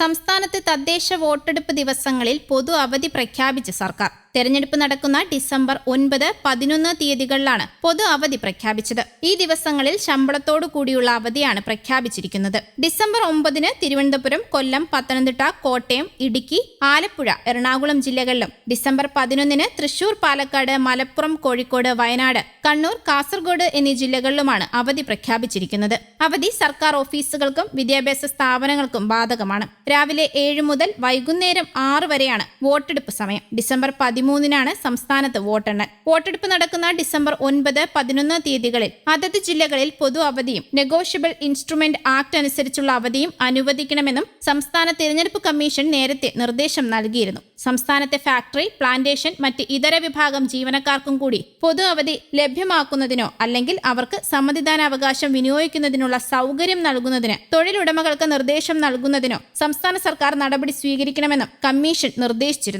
സംസ്ഥാനത്ത് തദ്ദേശ വോട്ടെടുപ്പ് ദിവസങ്ങളിൽ പൊതു അവധി പ്രഖ്യാപിച്ച് സർക്കാർ. തെരഞ്ഞെടുപ്പ് നടക്കുന്ന ഡിസംബർ ഒൻപത് പതിനൊന്ന് തീയതികളിലാണ് പൊതു അവധി പ്രഖ്യാപിച്ചത്. ഈ ദിവസങ്ങളിൽ ശമ്പളത്തോടു കൂടിയുള്ള അവധിയാണ് പ്രഖ്യാപിച്ചിരിക്കുന്നത്. ഡിസംബർ ഒമ്പതിന് തിരുവനന്തപുരം കൊല്ലം പത്തനംതിട്ട കോട്ടയം ഇടുക്കി ആലപ്പുഴ എറണാകുളം ജില്ലകളിലും ഡിസംബർ പതിനൊന്നിന് തൃശൂർ പാലക്കാട് മലപ്പുറം കോഴിക്കോട് വയനാട് കണ്ണൂർ കാസർഗോഡ് എന്നീ ജില്ലകളിലുമാണ് അവധി പ്രഖ്യാപിച്ചിരിക്കുന്നത്. അവധി സർക്കാർ ഓഫീസുകൾക്കും വിദ്യാഭ്യാസ സ്ഥാപനങ്ങൾക്കും ബാധകമാണ്. രാവിലെ ഏഴ് മുതൽ വൈകുന്നേരം ആറ് വരെയാണ് വോട്ടെടുപ്പ് സമയം. ഡിസംബർ പതിമൂന്നിനാണ് സംസ്ഥാനത്ത് വോട്ടെണ്ണൽ. വോട്ടെടുപ്പ് നടക്കുന്ന ഡിസംബർ ഒൻപത് പതിനൊന്ന് തീയതികളിൽ അതത് ജില്ലകളിൽ പൊതു അവധിയും നെഗോഷ്യബിൾ ഇൻസ്ട്രുമെന്റ് ആക്ട് അനുസരിച്ചുള്ള അവധിയും അനുവദിക്കണമെന്നും സംസ്ഥാന തിരഞ്ഞെടുപ്പ് കമ്മീഷൻ നേരത്തെ നിർദ്ദേശം നൽകിയിരുന്നു. സംസ്ഥാനത്തെ ഫാക്ടറി പ്ലാന്റേഷൻ മറ്റ് ഇതര വിഭാഗം ജീവനക്കാർക്കും കൂടി പൊതു അവധി ലഭ്യമാക്കുന്നതിനോ അല്ലെങ്കിൽ അവർക്ക് സമ്മതിദാനാവകാശം വിനിയോഗിക്കുന്നതിനുള്ള സൗകര്യം നൽകുന്നതിന് തൊഴിലുടമകൾക്ക് നിർദ്ദേശം നൽകുന്നതിനോ സംസ്ഥാന സർക്കാർ നടപടി സ്വീകരിക്കണമെന്നും കമ്മീഷൻ നിർദ്ദേശിച്ചിരുന്നു.